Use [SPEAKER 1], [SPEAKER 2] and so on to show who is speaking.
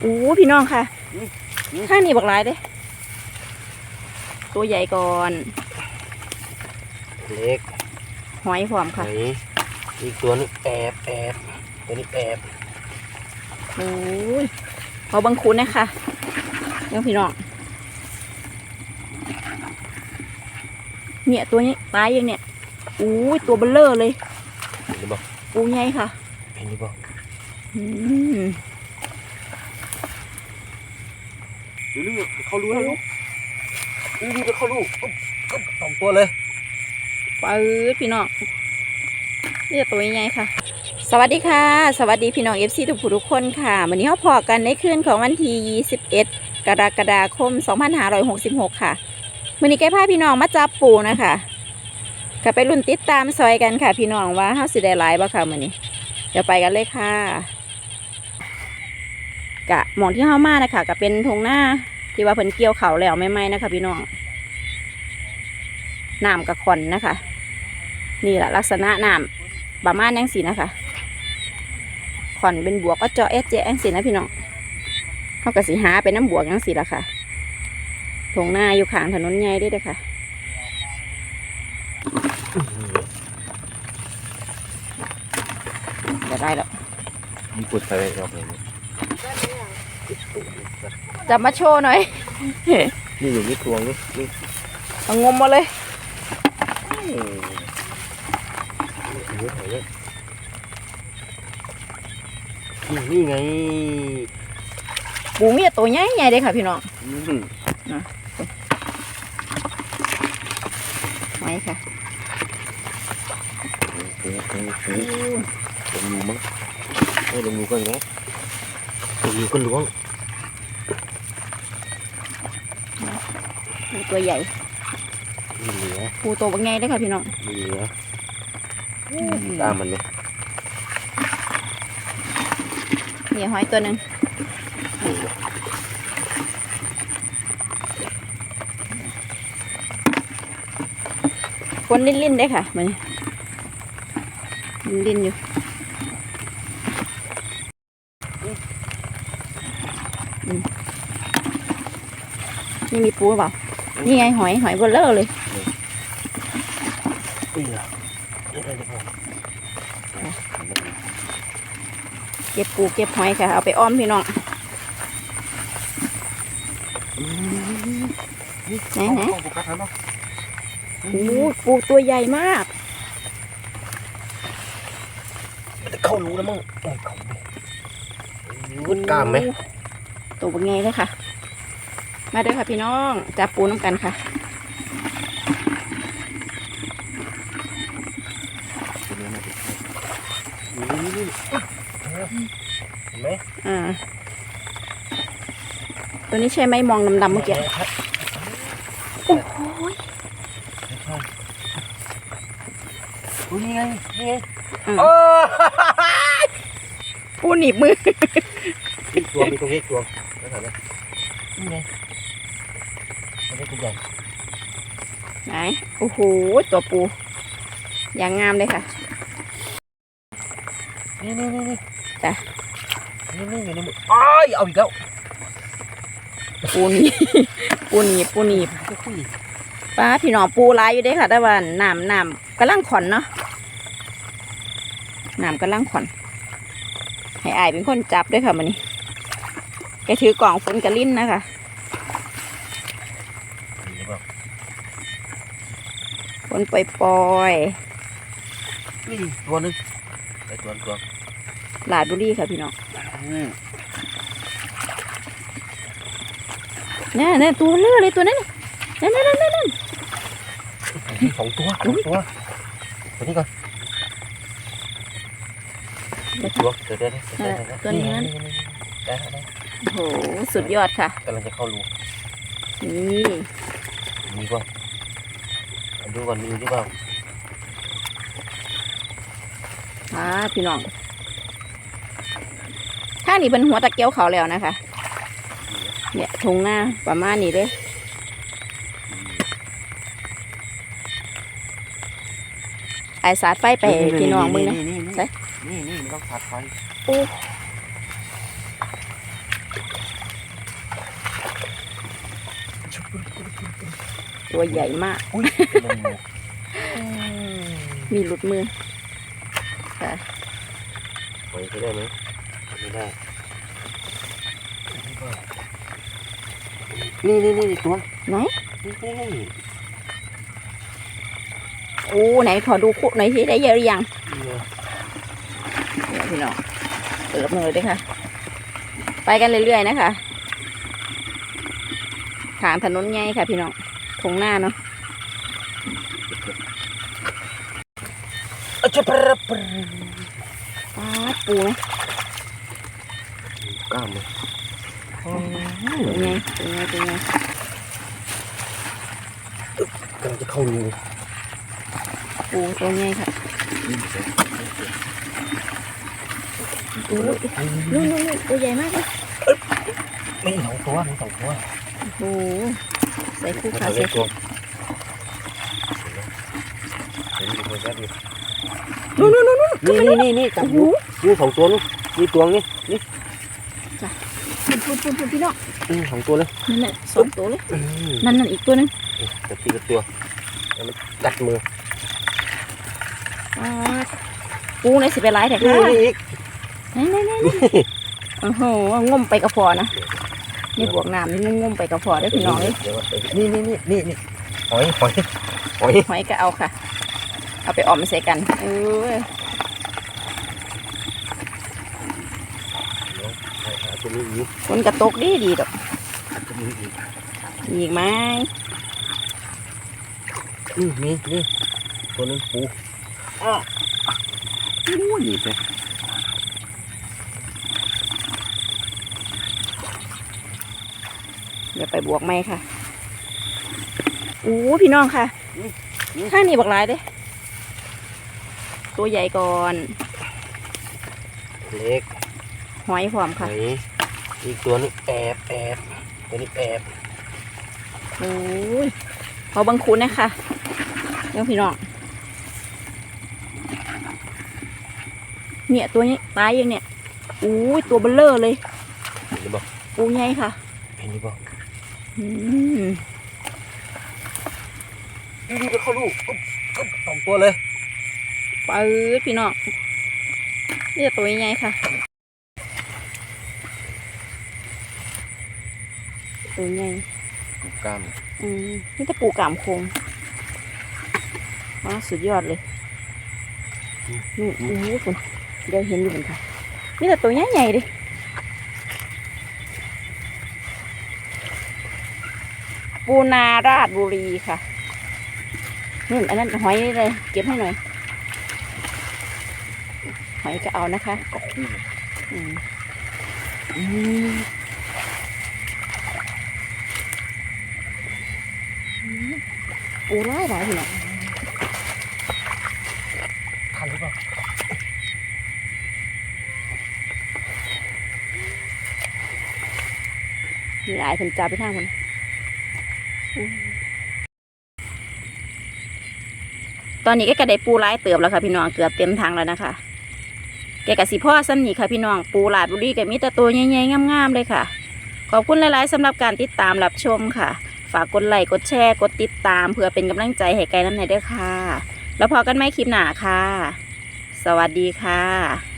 [SPEAKER 1] โอ้พี่น้องค่ะ
[SPEAKER 2] นี่นี่
[SPEAKER 1] ข้างนี้บักหลายเด้ ตัวใหญ่ก่อน
[SPEAKER 2] เล็ก
[SPEAKER 1] หอยพร้อม
[SPEAKER 2] ไหน
[SPEAKER 1] ค่ะ
[SPEAKER 2] อีกตัวนึงแอบแอบตัวนี้แอบ
[SPEAKER 1] โอ้ยเอาบังคุนนะคะเดี๋ยวพี่น้อง เนี่ยตัวนี้ตายยังเนี่ยโอ้ยตัวเบลเลอร์เลย
[SPEAKER 2] เห็นหรือเปล่า
[SPEAKER 1] ปูใหญ่ค่ะ
[SPEAKER 2] เห็นหรือเปล่า
[SPEAKER 1] อืม
[SPEAKER 2] ดูนี่เขารู้แล้วลูกดูนี่เขารู้ปุ๊บปุ๊บสองตัวเลย
[SPEAKER 1] ปืดพี่น้องนี่ตัวใหญ่ค่ะ สวัสดีค่ะ สวัสดีพี่น้องเอฟซีทุกผู้ทุกคนค่ะ วันนี้เราพอกันในคืนของวันที่21 กรกฎาคม 2566 ค่ะวันนี้แกพาพี่น้องมาจับปูนะคะก็ไปรุ่นติดตามซอยกันค่ะ พี่น้องว่าเฮาสิได้หลายบ่ค่ะมื้อนี้ เดี๋ยวไปกันเลยค่ะ กะหมองที่เฮามานะคะก็เป็นทงหน้าที่ว่าเพิ่นเกี่ยวเขาแล้วไม่ๆนะคะ พี่น้องน้ำกระคอนนะคะ นี่แหละลักษณะน้ำประมาณยังสีนะคะขอนเป็นบวกก็เจาะเอสเจยังสีนะพี่น้องเขากับสีหาเป็นน้ำบวกยังสีละค่ะทงหน้าอยู่ข้างถนนใหญ่ด้เลยค่ะเดี๋ยวได้แล้ว
[SPEAKER 2] มีกดไปรอบเลย
[SPEAKER 1] จับมาโชว์หน่อย
[SPEAKER 2] นี่อยู่นี่ตัวนี่นี่
[SPEAKER 1] เอางมมาเลย
[SPEAKER 2] นี่ไง
[SPEAKER 1] ปูมีแต่ตัวใหญ่ใหญ่เลยค่ะพี่น้อง
[SPEAKER 2] อืม
[SPEAKER 1] ไว้ค่ะ
[SPEAKER 2] เฮ้ยเฮ้ยเฮ้ยลงรูมั้งให้ลงรูก่อนไหมลงรูก็ล้วง
[SPEAKER 1] ปูตัวใหญ่
[SPEAKER 2] ไม่เหลือ
[SPEAKER 1] ปูตัวบางไงเลยค่ะพี่น้อง
[SPEAKER 2] ไม่เหลือตามมันไหม
[SPEAKER 1] นี่หอยตัวหนึ่งคนลิ้นๆได้ค่ะมันลิ้นๆอยู่อืมนี่มีปูหรือเปล่า นี่ไงหอยหอยเบลเลอร์เลย
[SPEAKER 2] ไม่เหลือเก็
[SPEAKER 1] บปูเก็บหอยค่ะ เอาไปอ้อมพี่น้องไหนไหน
[SPEAKER 2] เอาโอ้
[SPEAKER 1] ปูตัวใหญ่มาก
[SPEAKER 2] เข้ารู้แล้วมั้งวุ้นกล้ามไหม
[SPEAKER 1] ตัวเป็นไงเลยค่ะ มาเด้อค่ะพี่น้องจับปูน้ำกันค่ะ
[SPEAKER 2] นี่นี่นี่เห็นไหม
[SPEAKER 1] อ่าตัวนี้ใช่ไหมมองดำๆเมื่อกี้โอ้โหย
[SPEAKER 2] อุ้ยนี่ไงนี่ไง
[SPEAKER 1] อ่า
[SPEAKER 2] โอ้
[SPEAKER 1] ปูหนีบมือ
[SPEAKER 2] มีตัวมีตรงนี้ตัวแล้วถามว่านี่ไงมัน ได้ตัวใหญ่
[SPEAKER 1] ไหน โอ้โห ตัวปู อย่างงามเลยค่ะ
[SPEAKER 2] นี่นี่นี่นี่
[SPEAKER 1] จ้ะ
[SPEAKER 2] นี่นี่อยู่ในมืออ้ายเอาอีกแล้ว
[SPEAKER 1] ปูหนีบปูหนีบปูหนีบ
[SPEAKER 2] คุย
[SPEAKER 1] ป้าพี่น้องปูร้ายอยู่เด้ค่ะ แต่ว่าน้ำน้ำกำลังขอนเนาะน้ำกำลังขอน ให้อายเป็นคนจับด้วยค่ะมันนี้แกถือกล่องฝนกระลิ้นนะคะ
[SPEAKER 2] หรือเปล่า
[SPEAKER 1] ฝนปล่อย
[SPEAKER 2] นี่ตัวหนึงไอ้ตัวตัว
[SPEAKER 1] ๆลาดบุรีค่ะพี่น้อง
[SPEAKER 2] อืม
[SPEAKER 1] เนี่ยเนี่ยตัวเลือเลยตัวนั้นนั่นนั่นนั่นนั่น
[SPEAKER 2] สองตัวสองตัวตัวนี้ก่อนตัวเดี๋ยวเดี๋ยวเดี๋ยวเดี๋ยว
[SPEAKER 1] ตัวนี้นั้น
[SPEAKER 2] ได้ได้
[SPEAKER 1] โอ้โหสุดยอดค่ะ
[SPEAKER 2] กำลังจะเข้ารู
[SPEAKER 1] นี่
[SPEAKER 2] มีป่ะ ดูก่อนดูหรือเปล่า
[SPEAKER 1] อ่าพี่น้องถ้านี่เป็นหัวตะเกียวเขาแล้วนะคะ เนี่ยทงหน้าประมาณนี้เลยไอสาดไฟไปพี่น้องมือนะใช่
[SPEAKER 2] นี่นี่มันต้องสาดไฟ
[SPEAKER 1] โอ้ ตัวใหญ่มาก
[SPEAKER 2] อุ้ยลงงู
[SPEAKER 1] มีหลุดมือค่ะ
[SPEAKER 2] หอยใช้ได้ไหมไม่ได้ นี่นี่นี่ตัว
[SPEAKER 1] ไหน
[SPEAKER 2] นี่นี่
[SPEAKER 1] โอ้ไหนขอดูคุหน่อยที่ได้เยอะหรือยัง
[SPEAKER 2] นี่
[SPEAKER 1] เดี๋ยวพี่น้องเปิดมือเลยด้วยค่ะ ไปกันเรื่อยๆนะคะทางถนนใหญ่ค่ะพี่น้อง ทงหน้าเนาะ
[SPEAKER 2] อะจะปรับ
[SPEAKER 1] ป้าดปูไหม
[SPEAKER 2] กล้ามเลย
[SPEAKER 1] ตัวใหญ่ตัวใหญ่ตัวใหญ่
[SPEAKER 2] กำลังจะเข้ารู
[SPEAKER 1] ปูตัวใหญ่ค่ะโอ้ยนู่นนู่นนู่นตัวใหญ่มากเลย
[SPEAKER 2] ไม่สองตัวไม่สองตัว
[SPEAKER 1] โอ้โห ใส่คู่
[SPEAKER 2] มัน
[SPEAKER 1] ขา
[SPEAKER 2] เอา
[SPEAKER 1] ใส่
[SPEAKER 2] เล็กตัวเห็นอยู่คนแรกอยู่
[SPEAKER 1] นู่นนู่นนู่นนู่น
[SPEAKER 2] นี่นี่นี่นี่จับ
[SPEAKER 1] โอ้
[SPEAKER 2] อ
[SPEAKER 1] โห
[SPEAKER 2] ยู่นี่สองตัวนู่นนี่ตัวนี่นี่
[SPEAKER 1] ปุ่นปุ่นปุ่นปุ่นพี่น้อง
[SPEAKER 2] อืมสองตัวเลย
[SPEAKER 1] นั่นแหละสองตัวเลย
[SPEAKER 2] อืม
[SPEAKER 1] นั่นนั่นอีกตัวหนึง
[SPEAKER 2] จะตีกับตัวแล้วมันกัดมือ
[SPEAKER 1] ป้าดปูในสิบไปไล่แต่
[SPEAKER 2] นี่
[SPEAKER 1] ค่ะ
[SPEAKER 2] นี่อีก
[SPEAKER 1] ไหนไหนไหนโอ้โหงมไปกระพอนะ นี่บวกน้ำนี่งมไปกระพอได้อพี่น้องเลย
[SPEAKER 2] นี่นี่นี่นี่นี่หอยหอยหอย
[SPEAKER 1] หอยก็เอาค่ะ เอาไปออมใส่กันเออ
[SPEAKER 2] หาตัวนี้อีก
[SPEAKER 1] ฝนกระตกดีดีดอก
[SPEAKER 2] หาตัวนี้อีก
[SPEAKER 1] มีอีกไหม
[SPEAKER 2] อืมนี่นี่ตัวนึงปูอ้ออู้หนีบเลย
[SPEAKER 1] เดี๋ยวไปบวกไหมค่ะอู้พี่น้องค่ะข้างนี้บักหลายเด้ ตัวใหญ่ก่อน
[SPEAKER 2] เล็ก
[SPEAKER 1] หอยพร้อม
[SPEAKER 2] ห
[SPEAKER 1] ค่ะ
[SPEAKER 2] อยอีกตัวนึงแอบแอบตัวนี้แอบ
[SPEAKER 1] โอ้ยพอบังคุนนะคะเดี๋ยวพี่น้อง เนี่ยตัวนี้ตายยังเนี่ยอู้ยตัวเบลเลอร์เลย
[SPEAKER 2] เห็นหรือเปล่า
[SPEAKER 1] ปูใหญ่ค่ะ
[SPEAKER 2] เห็นหรือเปล่า
[SPEAKER 1] อืม
[SPEAKER 2] ดีดีไปเข้าลูกอุ๊บอุ๊บสองตัวเลย
[SPEAKER 1] ปืดพี่น้องนี่จะตัวใหญ่ค่ะตัวใหญ่
[SPEAKER 2] กล้าม
[SPEAKER 1] อืมนี่จะปูกามโคงว้าสุดยอดเลยนี่โอ้โหคุณเดี๋ยวเห็นอยู่เหมือนกันนี่แต่ตัวใหญ่ใหญ่ๆเลย ปูนาราชบุรีค่ะนู่นอันนั้นหอยนี่เลย เก็บให้หน่อย หอยก็เอานะคะ
[SPEAKER 2] กอกคู่
[SPEAKER 1] อืมอืมปูร้ายหลายพี่น้อง
[SPEAKER 2] ทันหรือเปล่า
[SPEAKER 1] มีหลายคนจับไปทางมันอืม ตอนนี้ก็กระไดปูร้ายเติบแล้วค่ะพี่น้องเกือบเต็มทางแล้วนะคะแกกะสิพ่อสั้นนี่ค่ะพี่น้องปูหลาดบุรีก็มีแต่ตัวใหญ่ๆงามๆเลยค่ะ ขอบคุณหลายๆสำหรับการติดตามรับชมค่ะ ฝากกดไลค์กดแชร์กดติดตามเพื่อเป็นกำลังใจให้ไกลน้ำในเด้อค่ะ แล้วพอกันไหมคลิปหน้าค่ะ สวัสดีค่ะ